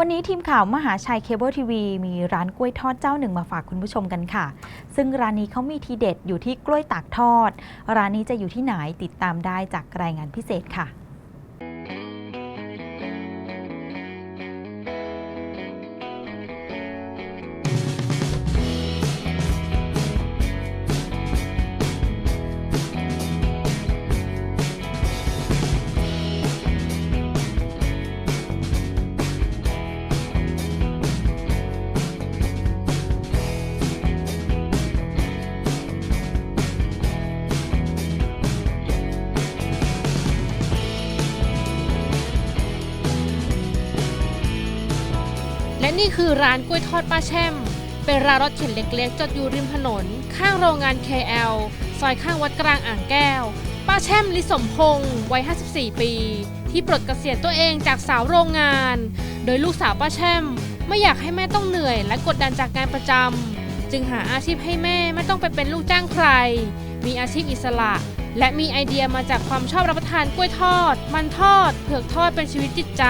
วันนี้ทีมข่าวมหาชัยเคเบิลทีวีมีร้านกล้วยทอดเจ้าหนึ่งมาฝากคุณผู้ชมกันค่ะ ซึ่งร้านนี้เขามีทีเด็ดอยู่ที่กล้วยตากทอด ร้านนี้จะอยู่ที่ไหนติดตามได้จากรายงานพิเศษค่ะ และนี่คือร้านกล้วยทอดป้าแช่ม เป็นร้านรถเข็นเล็กๆ จอดอยู่ริมถนน ข้างโรงงาน KL ซอยข้างวัดกลางอ่างแก้ว ป้าแช่มลิสมพงศ์วัย 54 ปี ที่ปลดเกษียณตัวเองจากสาวโรงงาน โดยลูกสาวป้าแช่ม ไม่อยากให้แม่ต้องเหนื่อยและกดดันจากงานประจำจึงหาอาชีพให้แม่ไม่ต้องไปเป็นลูกจ้างใคร มีอาชีพอิสระ และมีไอเดียมาจากความชอบรับประทานกล้วยทอด มันทอด เผือกทอดเป็นชีวิตจิตใจ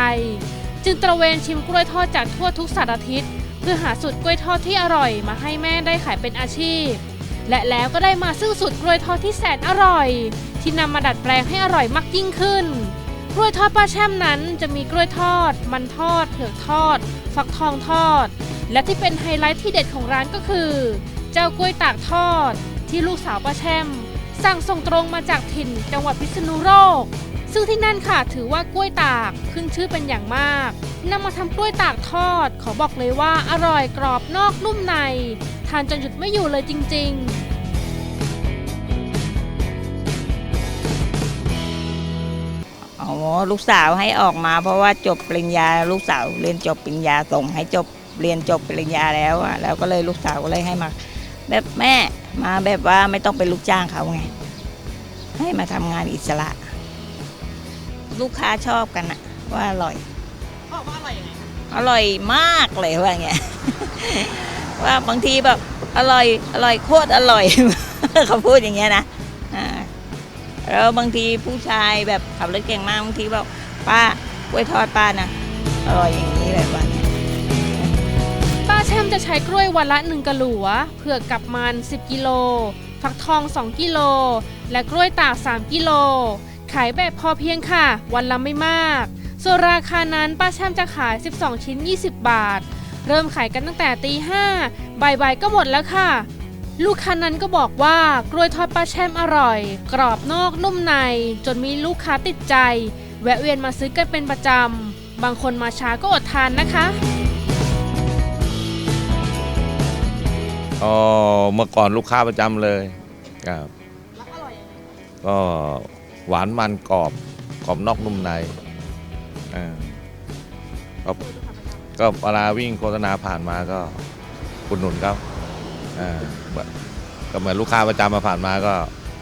จึงตระเวนชิมกล้วยทอดจากทั่วทุกสารทิศเพื่อหาสูตรกล้วยทอดที่อร่อยมาให้แม่ได้ขายเป็นอาชีพ และแล้วก็ได้มาซึ่งสูตรกล้วยทอดที่แสนอร่อย ที่นำมาดัดแปลงให้อร่อยมากยิ่งขึ้น กล้วยทอดป้าแช่มนั้นจะมีกล้วยทอด มันทอดเผือกทอด ฟักทองทอด และที่เป็นไฮไลท์ที่เด็ดของร้านก็คือ เจ้ากล้วยตากทอด ที่ลูกสาวป้าแช่มสั่งส่งตรงมาจากถิ่นจังหวัดพิษณุโลก ซึ่งที่นั่นค่ะถือว่ากล้วยตากขึ้นชื่อเป็นอย่างมากนำมาทำกล้วยตากทอด ขอบอกเลยว่าอร่อยกรอบนอกนุ่มใน ทานจนหยุดไม่อยู่เลยจริง ๆอ๋อลูกสาวให้ออกมาเพราะว่าจบปริญญาลูกสาวเรียนจบปริญญาส่งให้จบเรียนจบปริญญาแล้วอะแล้วก็เลยลูกสาวก็เลยให้มา แบบแม่มาแบบว่าไม่ต้องเป็นลูกจ้างเขาไง ให้มาทำงานอิสระ ลูกค้าชอบกันอะว่าอร่อยอร่อยยังไงอร่อยมากเลยว่าไงว่าบางทีแบบอร่อยอร่อยโคตรอร่อย เขาพูดอย่างเงี้ยนะอ่าแล้วบางทีผู้ชายแบบขับรถเก่งมากบางทีบอกป้ากล้วยทอดป้านะอร่อยอย่างนี้เลยวันนี้ป้าแช่มจะใช้กล้วยวันละ1กะหลัวเผือกกับมัน 10 กิโล ฟักทอง 2 กิโล และกล้วยตาก 3 กิโล ขายแบบพอเพียงค่ะ วันละไม่มาก ส่วนราคานั้นป้าแช่มจะขาย 12 ชิ้น 20 บาท เริ่มขายกันตั้งแต่ตีห้าบ่ายๆก็หมดแล้วค่ะ ลูกค้านั้นก็บอกว่ากล้วยทอดป้าแช่มอร่อย กรอบนอกนุ่มใน จนมีลูกค้าติดใจ แวะเวียนมาซื้อกันเป็นประจำ บางคนมาช้าก็อดทานนะคะอ๋อเมื่อก่อนลูกค้าประจำเลยครับก็ หวานมันกรอบกรอบนอกนุ่มในอ่าก็ก็เวลาวิ่งโฆษณาผ่านมาก็อุดหนุนเขาอ่าแบก็เหมือนลูกค้าประจำมาผ่านมาก็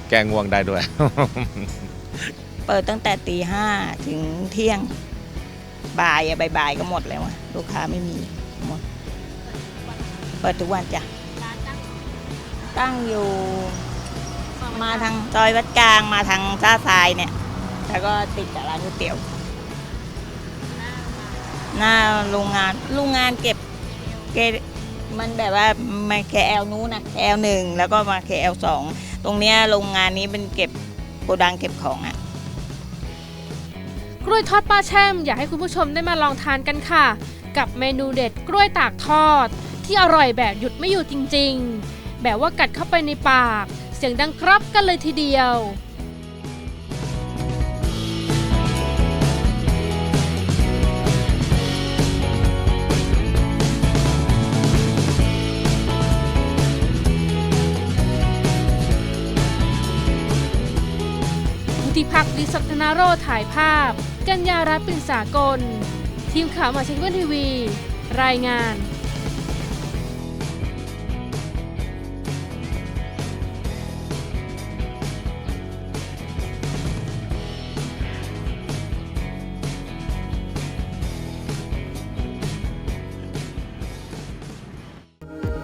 แก้ง่วงได้ด้วย เปิดตั้งแต่ตีห้าถึงเที่ยงบ่ายอะบ่ายๆก็หมดแล้วอะลูกค้าไม่มีหมด เปิดทุกวันจ้ะ ตั้งอยู่ ทางซอยวัดกลางมาทางท่าทรายเนี่ย แล้วก็ติดกับร้านก๋วยเตี๋ยว หน้าโรงงานโรงงานเก็บเกมันแบบว่ามาแคลนู้นนะแคลหนึ่งแล้วก็มาแคลสองตรงเนี้ยโรงงานนี้เป็นเก็บโกดังเก็บของอะกล้วยทอดป้าแช่มอยากให้คุณผู้ชมได้มาลองทานกันค่ะ กับเมนูเด็ดกล้วยตากทอด ที่อร่อยแบบหยุดไม่อยู่จริงๆ แบบว่ากัดเข้าไปในปาก สียงดังครับกันเลยทีเดียวพุทธิพักดิสัตนาโรถ่ายภาพ กัญญารัตน์ปิ่นสากล ทีมข่าวมาเช็ควันทีวี รายงาน